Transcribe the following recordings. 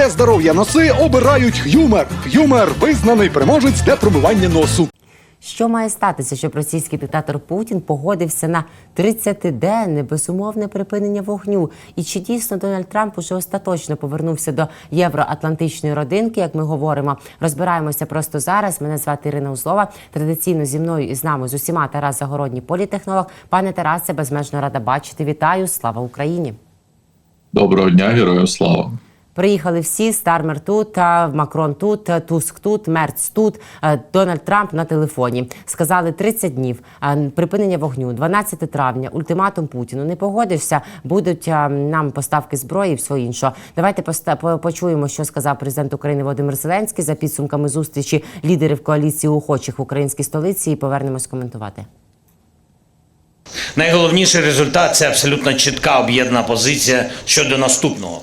Для здоров'я носи обирають Х'юмер. Х'юмер визнаний переможець для промивання носу. Що має статися, щоб російський диктатор Путін погодився на 30-денне безумовне припинення вогню? І чи дійсно Дональд Трамп уже остаточно повернувся до євроатлантичної родинки? Як ми говоримо, розбираємося просто зараз. Мене звати Ірина Узлова. Традиційно зі мною і з нами з усіма Тарас Загородній, політехнолог. Пане Тарасе, безмежно рада бачити. Вітаю! Слава Україні! Доброго дня, героям слава. Приїхали всі, Стармер тут, Макрон тут, Туск тут, Мерц тут, Дональд Трамп на телефоні. Сказали 30 днів припинення вогню, 12 травня, ультиматум Путіну. Не погодишся, будуть нам поставки зброї і все інше. Давайте почуємо, що сказав президент України Володимир Зеленський за підсумками зустрічі лідерів коаліції охочих в українській столиці. І повернемось коментувати. Найголовніший результат це абсолютно чітка об'єднана позиція щодо наступного.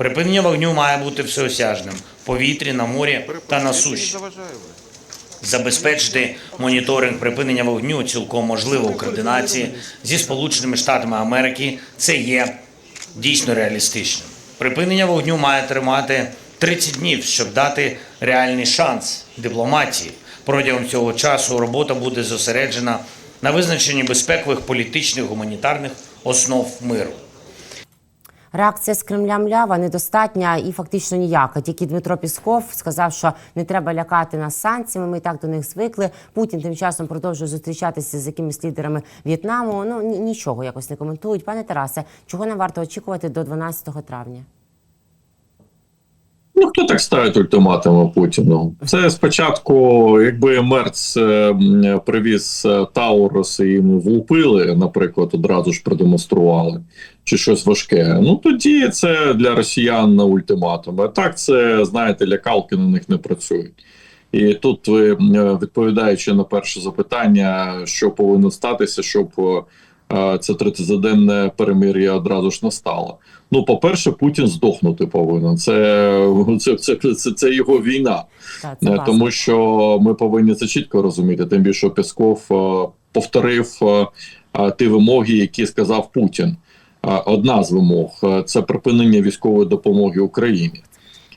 Припинення вогню має бути всеосяжним в повітрі, на морі та на суші. Забезпечити моніторинг припинення вогню цілком можливо у координації зі Сполученими Штатами Америки. Це є дійсно реалістичним. Припинення вогню має тримати 30 днів, щоб дати реальний шанс дипломатії. Протягом цього часу робота буде зосереджена на визначенні безпекових, політичних, гуманітарних основ миру. Реакція з Кремля млява недостатня і фактично ніяка. Тільки Дмитро Пісков сказав, що не треба лякати нас санкціями. Ми і так до них звикли. Путін тим часом продовжує зустрічатися з якимись лідерами В'єтнаму. Ну нічого якось не коментують. Пане Тарасе, чого нам варто очікувати до 12 травня? Ну хто так ставить ультиматуми Путіну? Це спочатку, якби Мерц е, привіз е, Таурус і йому влупили, наприклад, одразу ж продемонстрували, чи щось важке. Ну тоді це для росіян на ультиматуми. Так це знаєте, лякалки на них не працюють. І тут ви, е, відповідаючи на перше запитання, що повинно статися, щоб це 30-денне перемир'я одразу ж настало. Ну, по-перше, Путін здохнути повинен. Це, це, це, це, це його війна. Так, Е, база. Тому що ми повинні це чітко розуміти. Тим більше Песков е, повторив е, е, ті вимоги, які сказав Путін. Е, Одна з вимог е, це припинення військової допомоги Україні.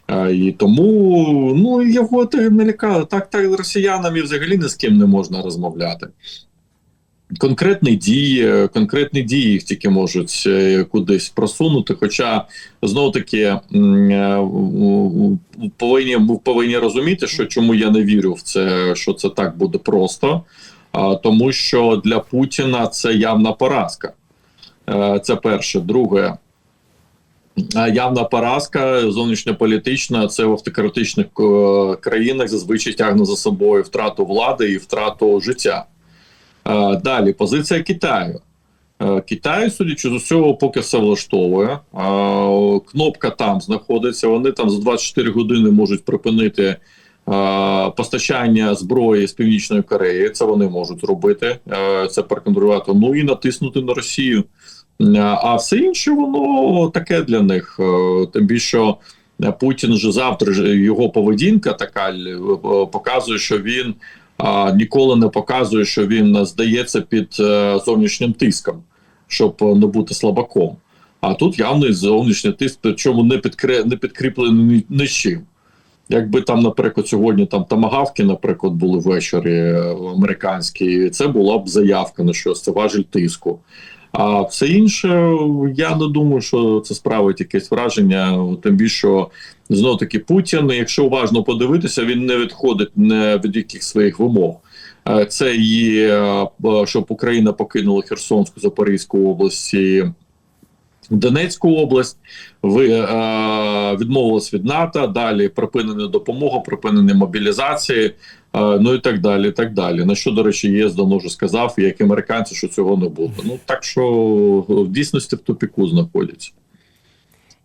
Е, І тому ну його не лякали. Так, так з росіянами взагалі ні з ким не можна розмовляти. Конкретні дії, конкретні дії їх тільки можуть е, кудись просунути. Хоча знову таки е, повинні повинні розуміти, що чому я не вірю в це, що це так буде просто, тому що для Путіна це явна поразка. Е, Це перше. Друге, е, явна поразка зовнішньополітична. Це в автократичних е, країнах зазвичай тягне за собою втрату влади і втрату життя. Далі позиція Китаю. Е, Китай, судячи з усього, поки все влаштовує. Кнопка там знаходиться. Вони там за 24 години можуть припинити постачання зброї з Північної Кореї. Це вони можуть зробити. е, Це проконтролювати. Ну і натиснути на Росію. А все інше воно таке для них. Е, Тим більше. Путін вже завтра його поведінка така показує, що він а, ніколи не показує, що він е, здається під е, зовнішнім тиском, щоб е, не бути слабаком. А тут явний зовнішній тиск, причому не підкре не підкріплений ні, ні з чим. Якби там, наприклад, сьогодні там тамагавки, наприклад, були ввечері американські, це була б заявка на щось, це важіль тиску. А все інше, я не думаю, що це справить якесь враження. Тим більше, знов таки Путін, якщо уважно подивитися, він не відходить не від яких своїх вимог. Е, Це і е, щоб Україна покинула Херсонську Запорізьку області. Донецьку область ви е, відмовилась від НАТО. Далі припинена допомога, припинення мобілізації, е, ну і так далі. так далі. На що до речі, ЄС давно вже сказав, як американці, що цього не буде. Ну так що в дійсності в тупіку знаходяться.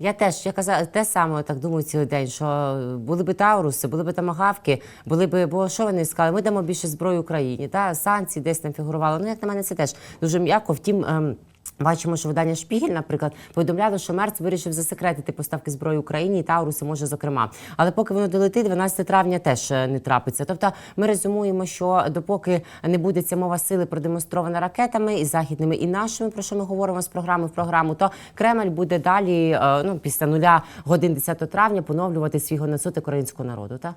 Я теж я казала те саме, так думаю цілий день, що були би Тауруси, були б тамагавки, були б, бо що вони сказали? Ми дамо більше зброї Україні. Та санкції десь там фігурували. Ну як на мене, це теж дуже м'яко. Втім. Ем, Бачимо, що видання Шпігель, наприклад, повідомляло, що Мерц вирішив засекретити поставки зброї Україні і Тауруси може зокрема. Але поки воно долетить, 12 травня теж е, не трапиться. Тобто ми резюмуємо, що допоки не буде ця мова сили продемонстрована ракетами і західними, і нашими, про що ми говоримо з програми в програму, то Кремль буде далі, е, ну після нуля годин 10 травня, поновлювати свій геноцид українського народу. Так?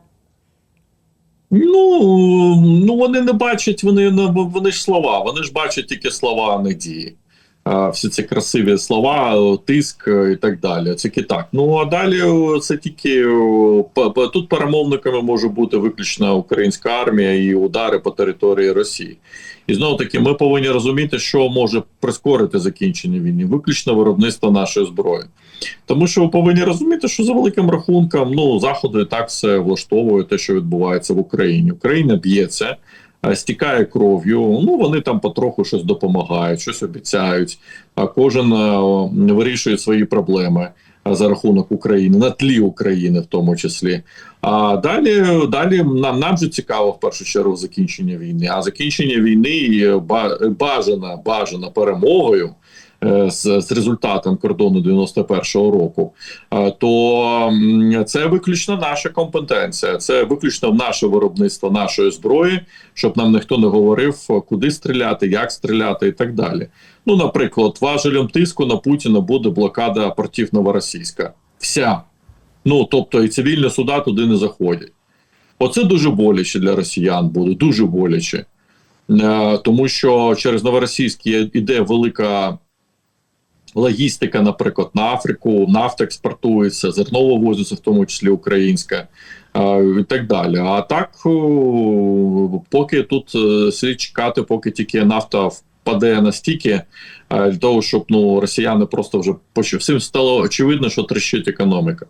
Ну, ну вони не бачать, вони вони ж слова, вони ж бачать тільки слова, а не дії. Всі ці красиві слова, тиск е, і так далі. Це так. Ну а далі це тільки п- тут перемовниками може бути виключно українська армія і удари по території Росії. І знову таки, ми повинні розуміти, що може прискорити закінчення війни, виключно виробництво нашої зброї. Тому що ви повинні розуміти, що за великим рахунком ну заходи і так все влаштовує те, що відбувається в Україні. Україна б'ється, е, стікає кров'ю. Ну вони там потроху щось допомагають, щось обіцяють. А кожен е, вирішує свої проблеми е, за рахунок України на тлі України, в тому числі. А далі далі нам, нам же цікаво в першу чергу закінчення війни. А закінчення війни бажана бажана перемогою е, з, з результатом кордону 91-го року, е, то це виключно наша компетенція, це виключно наше виробництво нашої зброї, щоб нам ніхто не говорив, е, куди стріляти, як стріляти і так далі. Ну, наприклад, важелем тиску на Путіна буде блокада портів Новоросійська. Вся. Ну тобто і цивільні суда туди не заходять. Оце дуже боляче для росіян буде, дуже боляче. Е, тому що через Новоросійський іде велика логістика, наприклад, на Африку, нафта експортується, зерно вивозиться, в тому числі українська, е, і так далі. А так, поки тут е, слід чекати, поки тільки нафта впаде настільки, е, для того, щоб ну, росіяни просто вже почув. Всім стало очевидно, що трещить економіка.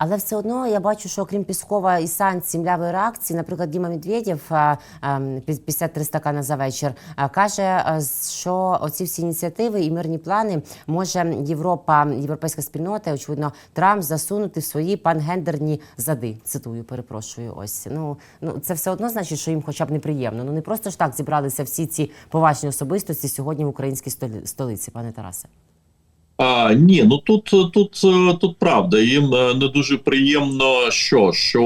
Але все одно я бачу, що окрім Піскова і санкцій млявої реакції, наприклад, Діма Медведєв а, ем, 53 стакана за вечір каже, що оці всі ініціативи і мирні плани може Європа, європейська спільнота, очевидно, Трамп засунути в свої пангендерні зади. Цитую, перепрошую. Ось ну ну це все одно значить, що їм хоча б неприємно. Ну не просто ж так зібралися всі ці поважні особистості сьогодні в українській столиці, пане Тарасе. А, ні, ну тут тут е, тут правда. Їм е, не дуже приємно, що що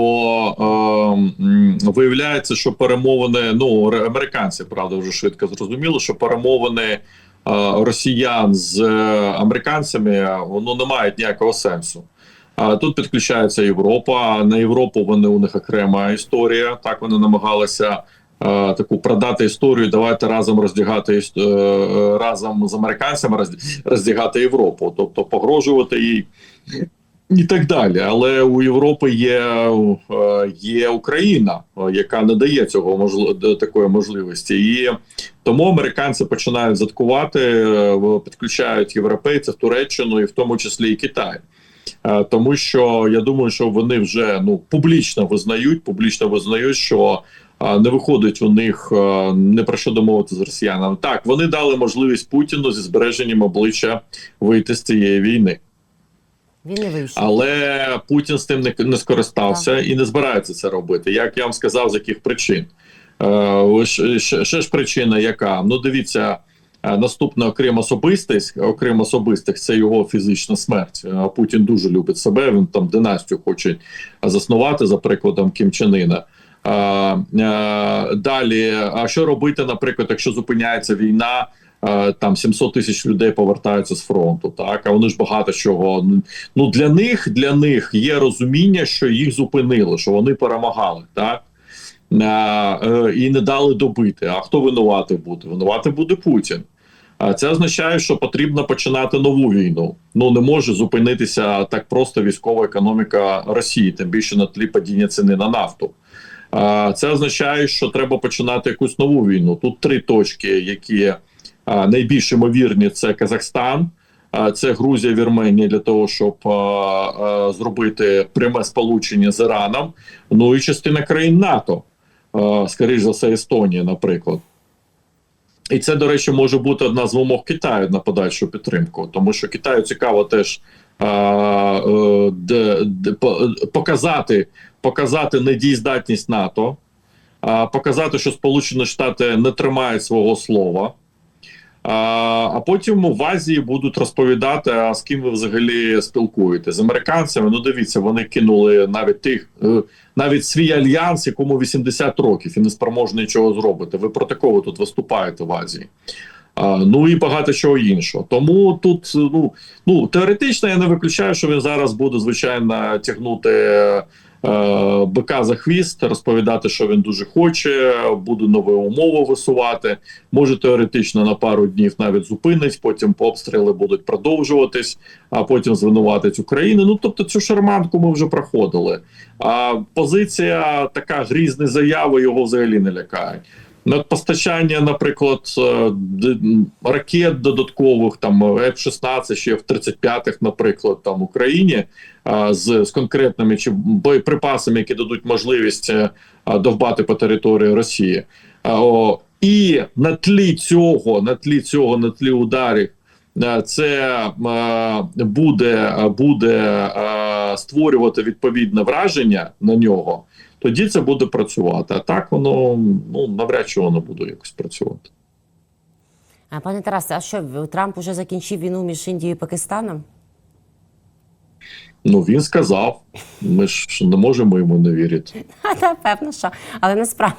е, виявляється, що перемовини. Ну американці правда вже швидко зрозуміли, що перемовини е, росіян з е, американцями е, ну, не мають ніякого сенсу. А тут підключається Європа. На Європу вони у них окрема історія. Так вони намагалися таку продати історію. Давайте разом роздягати е, е, разом з американцями роздягати Європу, тобто погрожувати їй. І так далі, але у Європи є, е, є Україна, е, яка не дає цього можли- такої можливості, і тому американці починають заткувати, е, підключають європейців, Туреччину і в тому числі і Китай. Е, Тому що я думаю, що вони вже ну публічно визнають, публічно визнають, що е, не виходить у них не про що домовити з росіянами. Так, вони дали можливість Путіну зі збереженням обличчя вийти з цієї війни. Він не вийшов. Але Путін з тим не, не скористався і не збирається це робити. Як я вам сказав, з яких причин? Е, ще, ще, ж причина, яка ну дивіться, е, наступна окрім особистість, окрім особистих, це його фізична смерть. Е, Путін дуже любить себе. Він там династію хоче заснувати за прикладом Кім Чен Іна. Далі, а що робити, наприклад, якщо зупиняється війна? Там 700 тисяч людей повертаються з фронту, так а вони ж багато чого. Ну для них для них є розуміння, що їх зупинили, що вони перемагали, так а, е, і не дали добити. А хто винуватий буде? Винуватий буде Путін. А це означає, що потрібно починати нову війну. Ну не може зупинитися так просто військова економіка Росії, тим більше на тлі падіння ціни на нафту. Це означає, що треба починати якусь нову війну. Тут три точки, які найбільш ймовірні: це Казахстан, це Грузія, Вірменія для того, щоб зробити пряме сполучення з Іраном. Ну і частина країн НАТО, скоріш за все, Естонія, наприклад. І це, до речі, може бути одна з вимог Китаю на подальшу підтримку, тому що Китаю цікаво теж показати, показати недієздатність НАТО, показати, що Сполучені Штати не тримають свого слова. А, потім в Азії будуть розповідати, а з ким ви взагалі спілкуєте з американцями. Ну, дивіться, вони кинули навіть тих, е, навіть свій альянс, якому 80 років і не спроможні нічого зробити. Ви проти кого тут виступаєте в Азії? Ну і багато чого іншого. Тому тут ну, ну теоретично я не виключаю, що він зараз буде звичайно тягнути е, бика за хвіст, розповідати, що він дуже хоче, буде нові умови висувати. Може теоретично на пару днів навіть зупинить, потім обстріли будуть продовжуватись, а потім звинуватить Україну. Ну тобто цю шарманку ми вже проходили. А позиція така грізні заяви його взагалі не лякає. Надпостачання, наприклад, е, ракет додаткових, там F-16 чи F-35, наприклад, там Україні з, з конкретними чи боєприпасами, які дадуть можливість е, довбати по території Росії. І на тлі цього, на тлі цього, на тлі ударів. е, Це буде, буде створювати відповідне враження на нього, тоді це буде працювати. А так воно ну навряд чи воно буде якось працювати. А, Пане Тарасе, а що Трамп уже закінчив війну між Індією і Пакистаном? Ну він сказав. Ми ж не можемо йому не вірити. А, та, певно, що. Але насправді,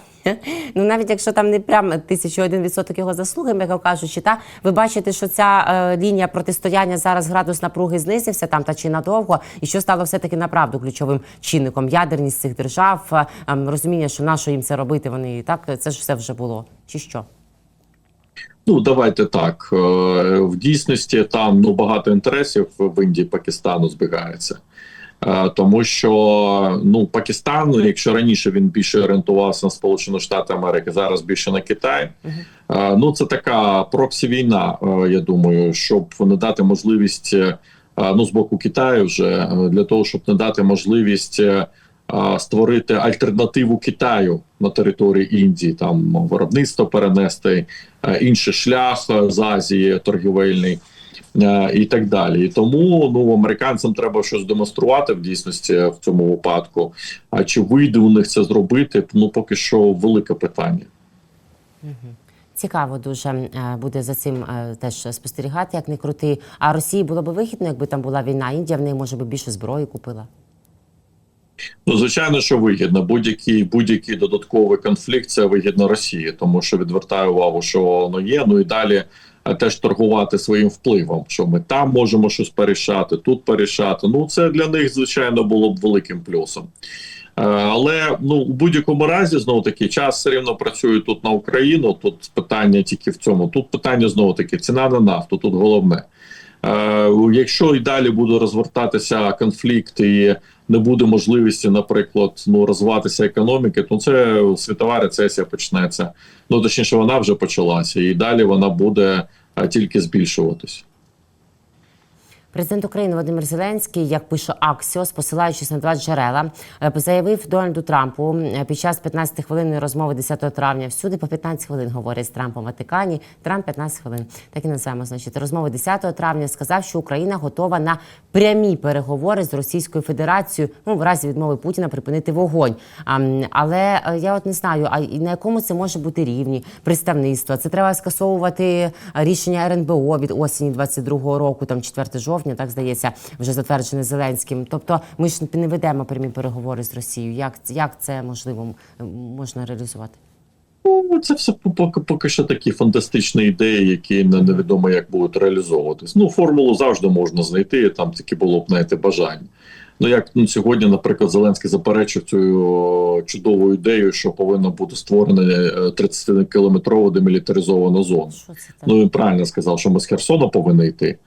ну навіть якщо там не прям тисячу один відсоток його заслуги, м'яко кажучи, та ви бачите, що ця е, лінія протистояння зараз градус напруги знизився там та чи надовго, і що стало все таки направду ключовим чинником ядерність цих держав, е, ем, розуміння, що на що їм це робити, вони і так це ж все вже було, чи що? Ну давайте так. Е, В дійсності там ну багато інтересів в Індії Пакистану збігається. Е, Тому що ну Пакистан, якщо раніше він більше орієнтувався на Сполучені Штати Америки, зараз більше на Китай. Е, Ну це така проксі війна. Я думаю, щоб не дати можливість ну з боку Китаю вже для того, щоб не дати можливість створити альтернативу Китаю на території Індії, там виробництво перенести, е, інший шлях е, з Азії торгівельний. е, І так далі, і тому ну американцям треба щось демонструвати в дійсності в цьому випадку. А чи вийде у них це зробити? Ну поки що велике питання. Цікаво дуже буде за цим теж спостерігати, як не крути. А Росії було б вигідно, якби там була війна. Індія в неї може би більше зброї купила. Ну, звичайно, що вигідно. Будь-який будь-який додатковий конфлікт це вигідно Росії, тому що відвертає увагу, що воно є. Ну і далі теж торгувати своїм впливом, що ми там можемо щось порішати, тут порішати. Ну це для них звичайно було б великим плюсом. Е, Але ну у будь-якому разі знову таки час все рівно працює тут на Україну. Тут питання тільки в цьому. Тут питання знову таки ціна на нафту. Тут головне. Е, Якщо і далі буде розвертатися конфлікт і не буде можливості, наприклад, ну розвиватися економіки, то це світова рецесія почнеться. Ну точніше, вона вже почалася, і далі вона буде е, тільки збільшуватись. Президент України Володимир Зеленський, як пише Аксіос, посилаючись на два джерела, е, заявив Дональду Трампу е, під час 15-хвилинної розмови 10 травня. Всюди по 15 хвилин говорять з Трампом в Ватикані. Трамп 15 хвилин. Так і називаємо. Значить, розмови 10 травня сказав, що Україна готова на прямі переговори з Російською Федерацією. Ну в разі відмови Путіна припинити вогонь. А, але е, я от не знаю, а на якому це може бути рівні представництва. Це треба скасовувати рішення РНБО від осені 22-го року, там 4 жовтня, так здається, вже затверджене Зеленським. Тобто, ми ж не ведемо прямі переговори з Росією. Як як це можливо можна реалізувати? Ну, це все поки поки що такі фантастичні ідеї, які невідомо як будуть реалізовуватись. Ну, формулу завжди можна знайти, там таки було б знаєте, бажання. Ну як ну сьогодні, наприклад, Зеленський заперечив цю чудову ідею, що повинна бути створена 30-кілометрова демілітаризована зона. Що це так? Ну він правильно сказав, що ми з Херсона повинні йти.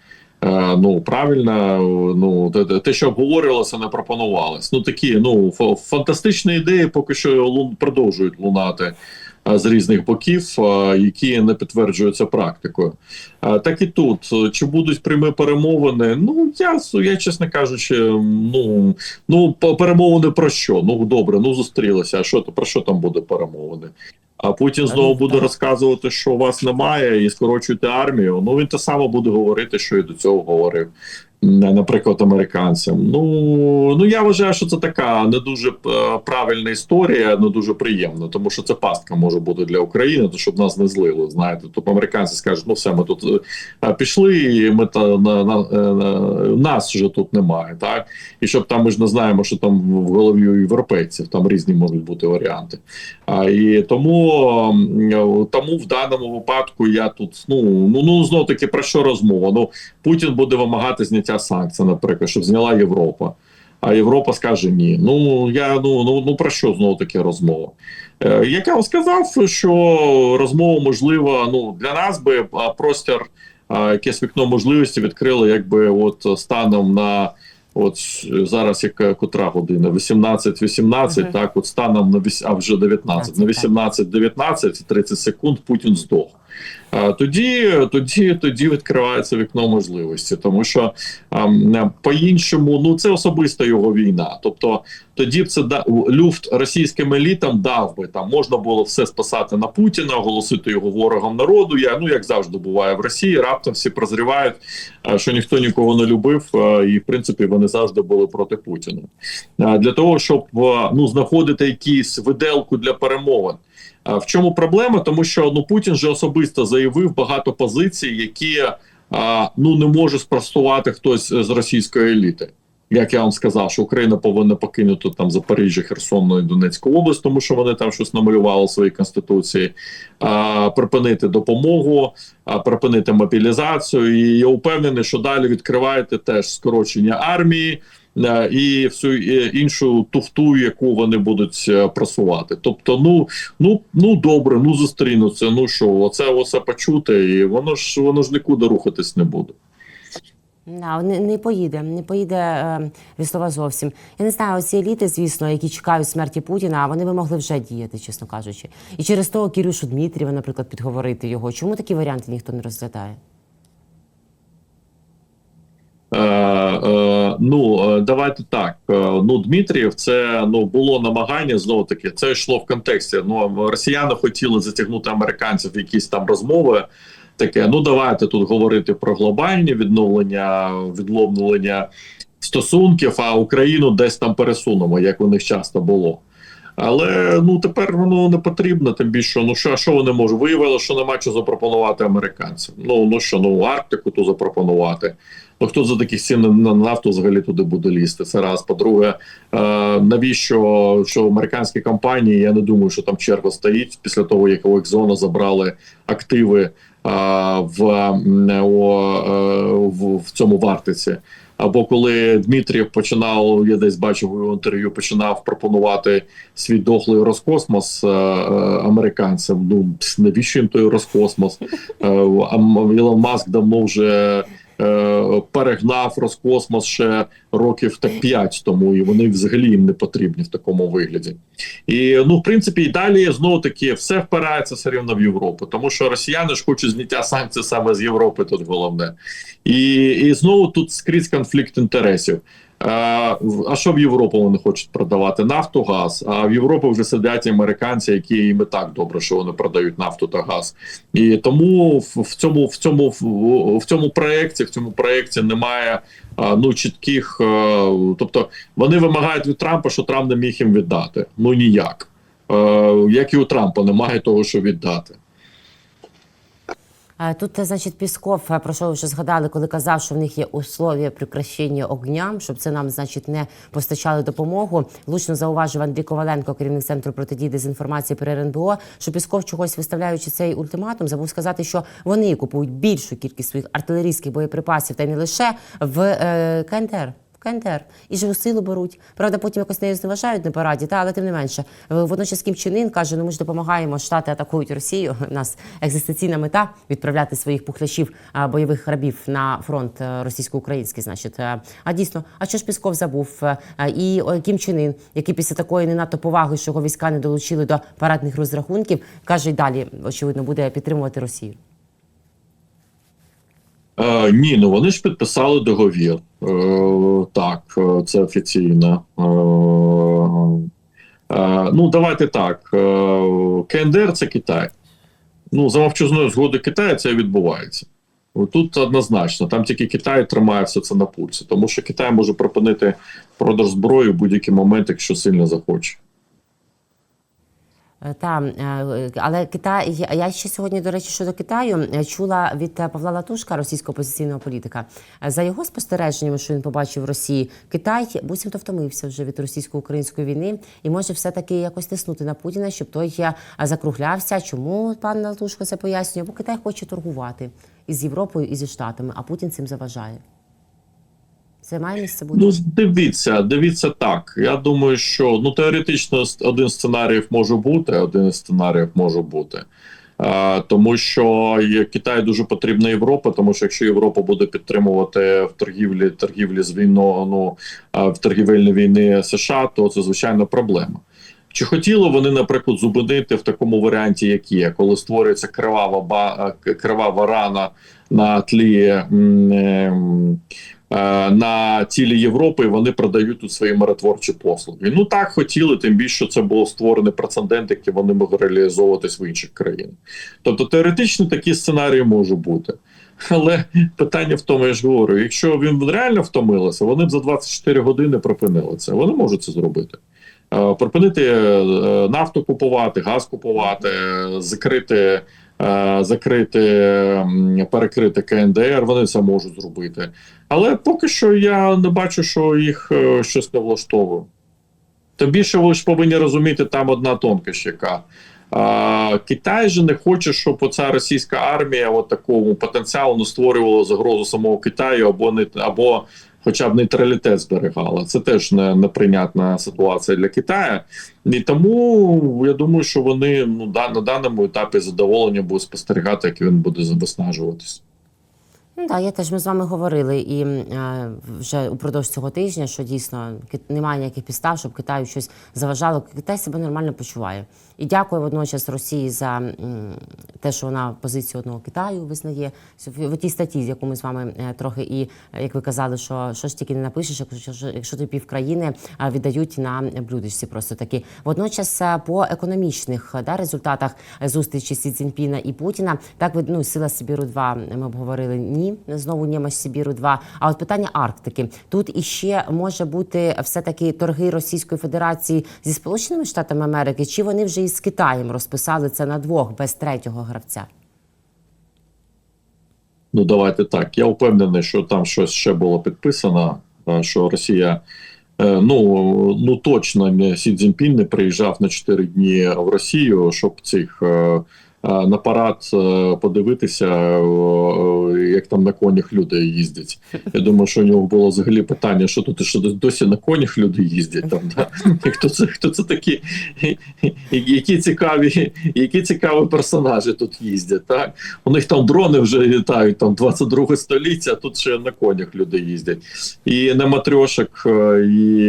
Е, ну правильно, ну те- що обговорювалося, не пропонувалось. Ну такі ну фантастичні ідеї, поки що лун продовжують лунати е, з різних боків, е, які не підтверджуються практикою. Так і тут чи будуть прямі перемовини? Ну я я чесно кажучи, ну ну перемовини про що? Ну добре, ну зустрілися. А що то про що там буде перемовини? А Путін знову буде розказувати, що вас немає, і скорочуйте армію. Ну він те саме буде говорити, що і до цього говорив. Наприклад, американцям. Ну ну я вважаю, що це така не дуже е, правильна історія, не дуже приємна, тому що це пастка може бути для України, то щоб нас не злили. Знаєте, тобто американці скажуть, ну все, ми тут е, пішли, і ми та на, на, е, на нас вже тут немає. Так і щоб там ми ж не знаємо, що там в голові у європейців там різні можуть бути варіанти. А, і тому, тому в даному випадку я тут ну ну ну знов таки про що розмова? Ну Путін буде вимагати зняття санкцій, наприклад, щоб зняла Європа. А Європа скаже ні. Ну я ну ну ну про що знову таки розмова? Е, як я вам сказав, що розмова можлива. Ну для нас би простір, а, якесь вікно можливості відкрили, якби от станом на. От зараз яка котра година? 18-18, Мгм. так, от станом на а вже 19. На 18-19, 30 секунд Путін здох. Тоді, тоді, тоді відкривається вікно можливості, тому що по-іншому, ну це особиста його війна. Тобто тоді б це да, люфт російським елітам дав би там можна було все спасати на Путіна, оголосити його ворогом народу. Я ну як завжди буває в Росії. Раптом всі прозрівають, що ніхто нікого не любив, і в принципі вони завжди були проти Путіна. Для того щоб ну знаходити якийсь виделку для перемовин. В чому проблема? Тому що ну Путін же особисто заявив багато позицій, які ну не може спростувати хтось з російської еліти. Як я вам сказав, що Україна повинна покинути там Запоріжжя, Херсонну і Донецьку область, тому що вони там щось намалювали в своїй конституції, а, припинити допомогу, а, припинити мобілізацію. І я впевнений, що далі відкриваєте теж скорочення армії. І всю іншу туфту, яку вони будуть е, просувати. Тобто, ну ну ну добре, ну зустрінуться. Ну що, оце оце почути, і воно ж воно ж нікуди рухатись не буде. Да, не, не поїде, не поїде е, Віслова зовсім. Я не знаю, ці еліти, звісно, які чекають смерті Путіна, вони би могли вже діяти, чесно кажучи. І через того Кірюшу Дмитрієва, наприклад, підговорити його. Чому такі варіанти ніхто не розглядає? Е, е, ну е, давайте так. Ну Дмитрієв, це ну було намагання знову таки. Це йшло в контексті. Ну росіяни хотіли затягнути американців якісь там розмови. Таке, ну давайте тут говорити про глобальні відновлення, відновлення стосунків, а Україну десь там пересунемо, як у них часто було. Але ну тепер воно не потрібно, тим більше, ну що, що вони можуть? Виявили, що нема що запропонувати американцям. Ну ну що, ну Арктику ту запропонувати. Ну хто за таких цін на- на нафту взагалі туди буде лізти? Це раз. По-друге, е, навіщо що американські компанії? Я не думаю, що там черга стоїть після того, як у забрали активи е, в, е, в, в цьому вартиці. Або коли Дмитрієв починав, я десь бачив його інтерв'ю, починав пропонувати свій дохлий Роскосмос е, американцям. Ну навіщо їм той Роскосмос? Е, Ілон Маск давно вже перегнав Роскосмос ще років так 5 тому, і вони взагалі їм не потрібні в такому вигляді. І ну, в принципі, і далі знову таки все впирається все рівно в Європу, тому що росіяни ж хочуть зняття санкцій саме з Європи. Тут головне, і, і знову тут скрізь конфлікт інтересів. А, що в Європу вони хочуть продавати? Нафту, газ. А в Європі вже сидять американці, які їм і так добре, що вони продають нафту та газ. І тому в, цьому в цьому в, цьому проєкті, в цьому проєкті немає ну чітких. тобто вони вимагають від Трампа, що Трамп не міг їм віддати. Ну ніяк. Е, як і у Трампа немає того, що віддати. Тут, е, значить, Пісков, е, про що ви вже згадали, коли казав, що в них є условия прекращення огня, щоб це нам, значить, не постачали допомогу. Влучно зауважив Андрій Коваленко, керівник центру протидії дезінформації при РНБО, що Пісков чогось виставляючи цей ультиматум, забув сказати, що вони купують більшу кількість своїх артилерійських боєприпасів та не лише в е, КНДР. КНДР і живу силу беруть. Правда, потім якось нею зневажають на параді, та але тим не менше. Е, Водночас Кім Чен каже: ну ми ж допомагаємо. Штати атакують Росію. У нас екзистенційна мета відправляти своїх пухляшів бойових рабів на фронт е, російсько-український. Значить, Е, а дійсно, а що ж Пісков забув? І Кім Чен Ін, який після такої не надто поваги, що його війська не долучили до парадних розрахунків, каже й далі, очевидно, буде підтримувати Росію. Е, ні, ну вони ж підписали договір. Е, так, е, це офіційно. Ну, давайте так. КНДР це Китай. Ну, за мовчазною згоди Китаю це відбувається. Тут однозначно, там тільки Китай тримає все це на пульсі, тому що Китай може припинити продаж зброї в будь-який момент, якщо сильно захоче. Е, Та, е, але Китай, я- ще сьогодні, до речі, щодо Китаю е, чула від Павла Латушка, російського опозиційного політика. За його спостереженнями, що він побачив в Росії, Китай буцімто втомився вже від російсько-української війни і може все-таки якось тиснути на Путіна, щоб той закруглявся. Чому пан Латушко це пояснює? Бо Китай хоче торгувати із Європою і зі Штатами, а Путін цим заважає. Це має місце бути. Ну, дивіться, дивіться так. Я думаю, що ну теоретично один з сценаріїв може бути, один сценаріїв може бути. Е, тому що Китай дуже потрібна Європа, тому що якщо Європа буде підтримувати в торгівлі торгівлі з війною, ну в торгівельній війни США, то це звичайно проблема. Чи хотіли вони, наприклад, зупинити в такому варіанті, як є, коли створюється кривава ба е, кривава рана на тлі м, ем, е, на цілі Європи, і вони продають тут свої миротворчі послуги. Ну так хотіли, тим більше що це було створено прецедент, який вони могли реалізовуватись в інших країнах. Тобто теоретично такі сценарії можуть бути. Але питання в тому, я ж говорю, якщо він реально втомилося, вони б за 24 години припинили це. Вони можуть це зробити. Е, Припинити е, нафту купувати, газ купувати, е, закрити, е, закрити, перекрити КНДР, вони це можуть зробити. Але поки що я не бачу, що їх е, щось не влаштовує. Тим більше ви ж повинні розуміти, там одна тонкощ яка. А, Китай же не хоче, щоб оця російська армія от такому потенціалу створювала загрозу самого Китаю або не або хоча б нейтралітет зберігала. Це теж не, неприйнятна ситуація для Китаю. І тому я думаю, що вони ну да, на даному етапі задоволення будуть спостерігати, як він буде виснажуватись. Ну, так, я теж ми з вами говорили і е, вже упродовж цього тижня, що дійсно немає ніяких підстав, щоб Китаю щось заважало. Китай себе нормально почуває. І дякую водночас Росії за те, що вона позицію одного Китаю визнає. В, тій статті, яку ми з вами е, трохи і, як ви казали, що що ж тільки не напишеш, якщо, що- якщо тобі півкраїни е, віддають на блюдечці просто таки. Водночас е, по економічних да, результатах зустрічі Сі Цзіньпіна і Путіна, так ну, сила Сибіру 2 ми обговорили ні, знову немощ Сибіру 2 А от питання Арктики тут іще може бути все таки торги Російської Федерації зі Сполученими Штатами Америки, чи вони вже із Китаєм розписали це на двох без третього гравця? Ну, давайте так. Я впевнений, що там щось ще було підписано, е, що Росія. е, Ну, ну точно Сі Цзіньпін не приїжджав на 4 дні в Росію, щоб цих е, на парад е, подивитися, е, е, як там на конях люди їздять. Я думаю, що у нього було взагалі питання, що тут що досі на конях люди їздять. Там да? Хто це хто це такі, які цікаві, які цікаві персонажі тут їздять? Так у них там дрони вже літають, там 22 століття, а тут ще на конях люди їздять. І не матрьошок, е, і,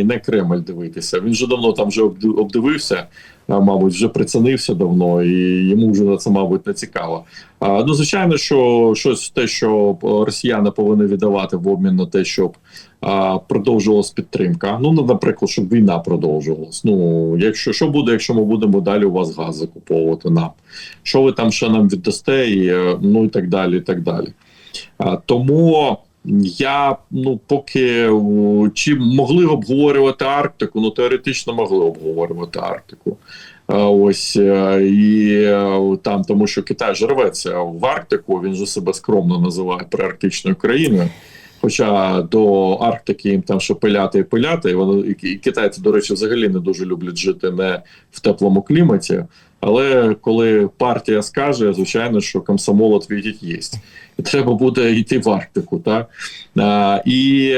і не Кремль дивитися. Він вже давно там вже обдивився, мабуть, вже прицінився давно, і йому вже на це, мабуть, не цікаво. А, ну, звичайно, що щось те, що е, росіяни повинні віддавати в обмін на те, щоб а, продовжувалась підтримка. Ну, наприклад, щоб війна продовжувалась. Ну, якщо що буде, якщо ми будемо далі у вас газ закуповувати нам, що ви там ще нам віддасте, і е, ну і так далі. і так далі. А, тому я ну поки чи могли обговорювати Арктику, ну теоретично могли обговорювати Арктику. Ось е, і е, там, тому що Китай ж рветься в Арктику, він же себе скромно називає приарктичною країною. Хоча до Арктики їм там що пиляти і пиляти, і вони і китайці, до речі, взагалі не дуже люблять жити не в теплому кліматі. Але коли партія скаже, звичайно, що комсомол відповідь є. І треба буде йти в Арктику. Так? А, і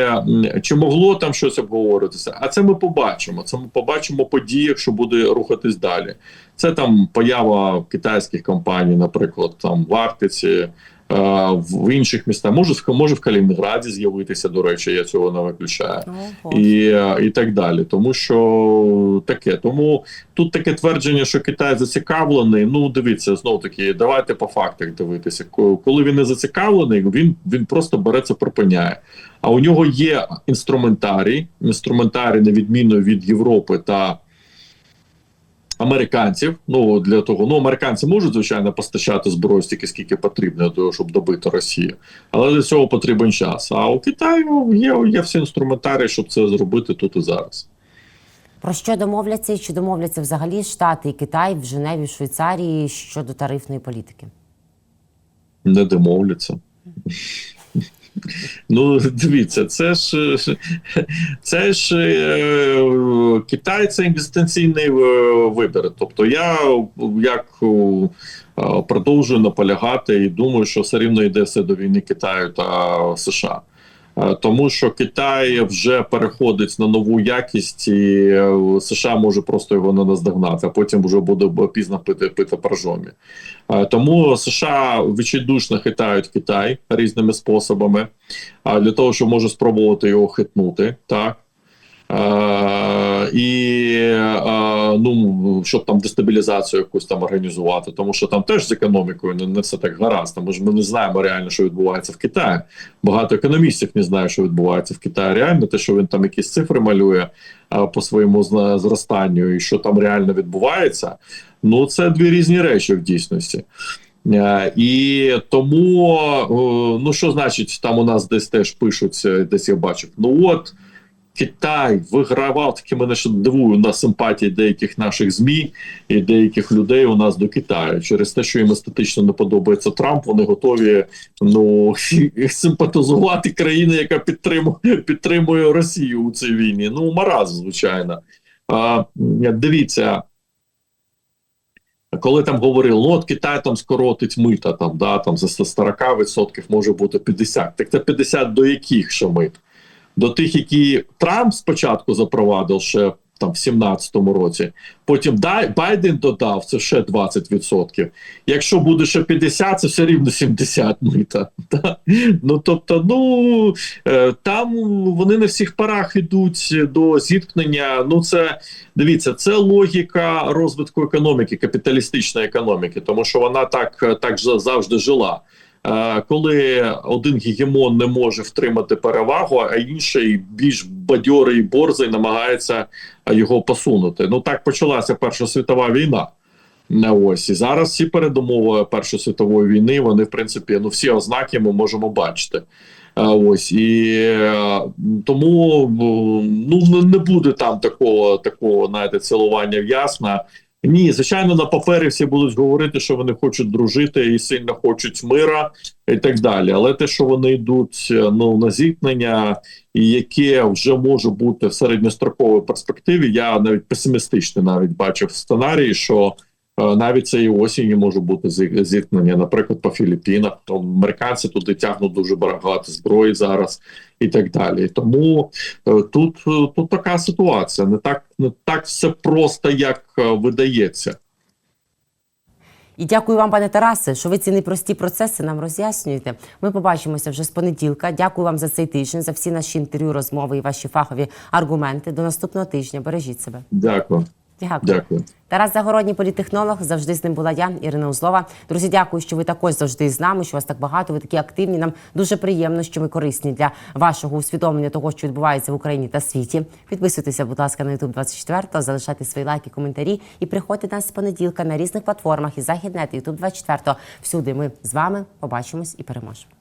чи могло там щось обговоритися? А це ми побачимо. Це ми побачимо події, якщо буде рухатись далі. Це там поява китайських компаній, наприклад, там в Арктиці. В інших містах може може в Калінінграді з'явитися. До речі, я цього не виключаю і, і так далі. Тому що таке. Тому тут таке твердження, що Китай зацікавлений. Ну, дивіться, знов таки, давайте по фактах дивитися. Коли він не зацікавлений, він, він просто бере це припиняє. А у нього є інструментарій, інструментарій, на відміну від Європи та американців. Ну для того, ну американці можуть звичайно постачати зброю стільки, скільки потрібно для того, щоб добити Росію, але для цього потрібен час. А у Китаю є, є всі інструментарії, щоб це зробити тут і зараз. Про що домовляться і чи домовляться взагалі Штати і Китай в Женеві, в Швейцарії щодо тарифної політики? Не домовляться. Ну, дивіться, це ж це ж е, Китай це інвестиційний е, вибір. Тобто, я як продовжую наполягати і думаю, що все рівно йде все до війни Китаю та США. Е, Тому що Китай вже переходить на нову якість, і е, США може просто його не наздогнати, а потім вже буде пізно пити пити поржомі. Е, Тому США відчайдушно хитають Китай різними способами, для того, щоб може спробувати його хитнути, так. І е, ну щоб там дестабілізацію якусь там організувати, тому що там теж з економікою не, не все так гаразд. Тому що ми не знаємо реально, що відбувається в Китаї. Багато економістів не знають, що відбувається в Китаї. Реально, те, що він там якісь цифри малює е, по своєму зростанню, і що там реально відбувається. Ну це дві різні речі в дійсності. Е, І тому, ну що значить, там у нас десь теж пишуть, е, десь я бачив. Ну от Китай вигравав таки мене ще дивує на симпатії деяких наших змі і деяких людей у нас до Китаю через те, що їм естетично не подобається Трамп. Вони готові ну симпатизувати країну, яка підтримує підтримує Росію у цій війні. Ну маразм, звичайно. А, дивіться. Коли там говорили, ну от Китай там скоротить мита, там да там за 40% може бути 50%. Так це 50 до яких ще мит? До тих, які Трамп спочатку запровадив ще там в 17-му році, потім Байден додав це ще 20%. Якщо буде ще 50, це все рівно 70 мита. Ну тобто, ну е, там вони на всіх парах йдуть до зіткнення. Ну це дивіться, це логіка розвитку економіки, капіталістичної економіки, тому що вона так, так завжди жила. Е, Коли один гегемон не може втримати перевагу, а інший більш бадьорий борзий намагається е, його посунути. Ну так почалася Перша світова війна. Ось і зараз всі передумови Першої світової війни. Вони в принципі ну всі ознаки ми можемо бачити. Е, Ось і тому ну не буде там такого такого знаєте, цілування в ясна. Ні, звичайно, на папері всі будуть говорити, що вони хочуть дружити і сильно хочуть мира і так далі. Але те, що вони йдуть е, ну на зіткнення, і яке вже може бути в середньостроковій перспективі, я навіть песимістичний навіть бачив сценарії, що навіть цієї осінні може бути зіткнення, наприклад, по Філіппінах. То американці туди тягнуть дуже багато зброї зараз і так далі. Тому е, тут, е, тут така ситуація. Не так, не так все просто, як е, видається. І дякую вам, пане Тарасе, що ви ці непрості процеси нам роз'яснюєте. Ми побачимося вже з понеділка. Дякую вам за цей тиждень, за всі наші інтерв'ю, розмови і ваші фахові аргументи. До наступного тижня. Бережіть себе. Дякую. Дякую. Дякую. Тарас Загородній політехнолог. Завжди з ним була я, Ірина Узлова. Друзі, дякую, що ви також завжди з нами. Що вас так багато. Ви такі активні. Нам дуже приємно, що ми корисні для вашого усвідомлення того, що відбувається в Україні та світі. Підписуйтеся, будь ласка, на YouTube 24, залишайте свої лайки, коментарі і приходьте нас з понеділка на різних платформах і Західнет, і YouTube 24. Всюди ми з вами побачимось і переможемо.